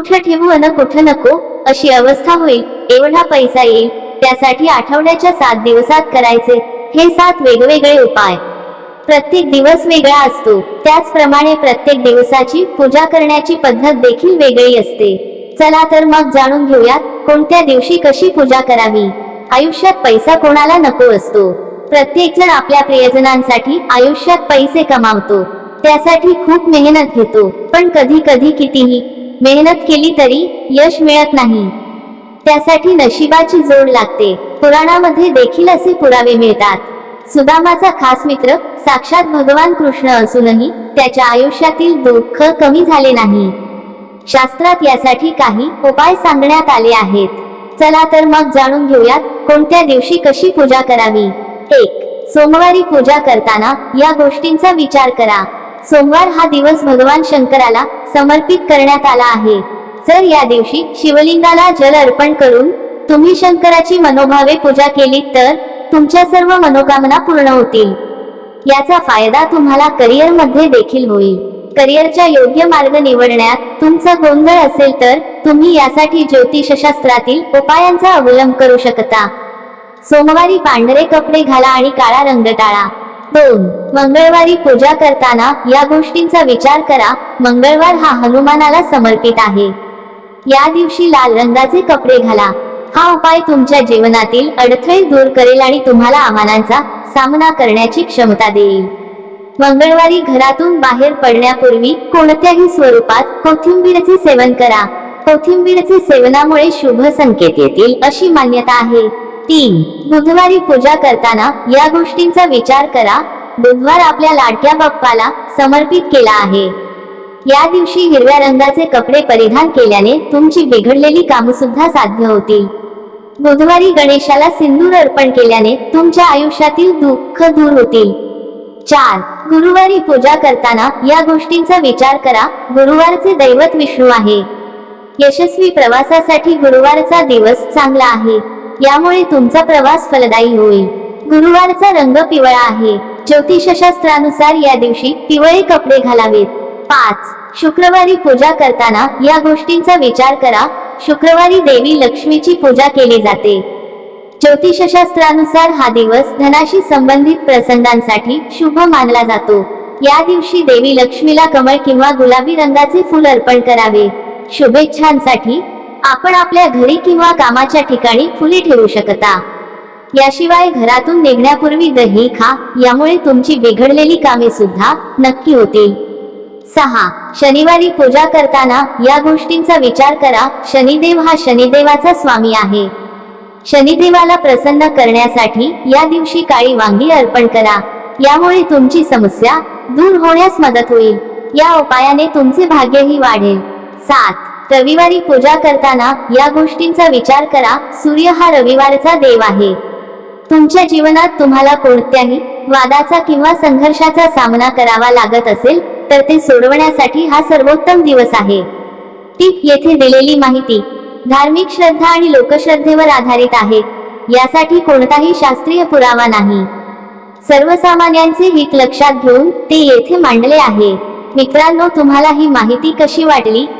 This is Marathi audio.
कुठं ठेवू अन कुठं नको अशी अवस्था होईल. एवढा पैसा येईल. त्यासाठी आठवड्याच्या सात दिवसात करायचे. हे सात वेगवेगळे उपाय. प्रत्येक दिवस वेगळा असतो. त्याचप्रमाणे प्रत्येक दिवसाची पूजा करण्याची पद्धत देखील वेगळी असते. चला तर मग जाणून घेऊयात कोणत्या दिवशी कशी पूजा करावी? आयुष्यात पैसा कोणाला नको असतो. प्रत्येक जण आपल्या प्रियजनांसाठी आयुष्यात पैसे कमावतो. त्यासाठी खूप मेहनत घेतो. पण कधी कधी कितीही मेहनत केली तरी यश मिळत नाही. त्यासाठी नशिबाची जोड लागते. पुराणामध्ये देखील असे पुरावे मिळतात. सुदामाचा खास मित्र साक्षात भगवान कृष्ण असूनही त्याच्या आयुष्यातील दुःख कमी झाले नाही. शास्त्रात यासाठी काही उपाय सांगण्यात आले आहेत. चला तर मग जाणून घेऊयात कोणत्या दिवशी कशी पूजा करावी. एक सोमवारी पूजा करताना या गोष्टींचा विचार करा. सोमवार हा दिवस भगवान शंकराला समर्पित करण्यात आला आहे. जर या दिवशी शिवलिंगाला जल अर्पण करून तुम्ही शंकराची मनोभावे पूजा केली तर तुमच्या सर्व मनोकामना पूर्ण होतील. याचा फायदा तुम्हाला करिअरमध्ये देखील होईल. करिअरच्या योग्य मार्ग निवडण्यात तुमचा गोंधळ असेल तर तुम्ही यासाठी ज्योतिषशास्त्रातील उपायांचा अवलंब करू शकता. सोमवारी पांढरे कपडे घाला आणि काळा रंग टाळा. दोन. मंगळवारी पूजा करताना या गोष्टींचा विचार करा. मंगळवार हा हनुमानाला समर्पित आहे. या दिवशी लाल रंगाचे कपडे घाला. हा उपाय तुमच्या जीवनातील अडथळे दूर करेल आणि तुम्हाला आव्हानांचा सामना करण्याची क्षमता देईल. मंगळवारी घरातून बाहेर पडण्यापूर्वी कोणत्याही स्वरूपात कोथिंबीरचे सेवन करा. कोथिंबीरचे सेवनामुळे शुभ संकेत येतील अशी मान्यता आहे. तीन. बुधवारी पूजा करताना या गोष्टींचा विचार करा. बुधवार आपल्या लाडक्या बाप्पाला समर्पित केला आहे. या दिवशी हिरव्या रंगाचे कपडे परिधान केल्याने तुमची बिघडलेली कामं सुद्धा साध्य होतील. बुधवारी गणेशाला सिंदूर अर्पण केल्याने तुमच्या आयुष्यातील दुःख दूर होतील. चार. गुरुवारी पूजा करताना या गोष्टींचा विचार करा. गुरुवारचे दैवत विष्णू आहे. यशस्वी प्रवासासाठी गुरुवारचा दिवस चांगला आहे. यामुळे तुमचा प्रवास फलदायी होईल. गुरुवारचा रंग पिवळा आहे. ज्योतिषशास्त्रानुसार या दिवशी पिवळे कपडे घालावेत. पाच. शुक्रवारी पूजा करताना या गोष्टींचा विचार करा. शुक्रवारी देवी लक्ष्मीची पूजा केली जाते. ज्योतिषशास्त्रानुसार हा दिवस धनाशी संबंधित प्रसंगांसाठी शुभ मानला जातो. या दिवशी देवी लक्ष्मीला कमळ किंवा गुलाबी रंगाचे फूल अर्पण करावे. शुभेच्छांसाठी आपण आपल्या घरी किंवा कामाच्या ठिकाणी फुले ठेवू शकता. याशिवाय घरातून निघण्यापूर्वी दही खा यामुळे तुमची बिघडलेली कामे सुद्धा नक्की होतील. सहा शनिवारी पूजा करताना या गोष्टींचा विचार करा. शनिदेव हा शनिदेवाचा स्वामी आहे. शनिदेवाला प्रसन्न करण्यासाठी या दिवशी काळी वांगी अर्पण करा. यामुळे तुमची समस्या दूर होण्यास मदत होईल. या उपायाने तुमचे भाग्यही वाढेल. सात रविवारी पूजा करताना या गोष्टींचा विचार करा. सूर्य हा रविवारचा देव आहे. तुमच्या जीवनात तुम्हाला कोणत्याही वादाचा किंवा संघर्षाचा सामना करावा लागत असेल तर ते सोडवण्यासाठी हा सर्वोत्तम दिवस आहे. टीप येथे दिलेली माहिती धार्मिक श्रद्धा आणि लोकश्रद्धेवर आधारित आहे. यासाठी कोणताही शास्त्रीय पुरावा नाही. सर्वसामान्यांचे हित लक्षात घेऊन ते येथे मांडले आहे. मित्रांनो तुम्हाला ही माहिती कशी वाटली?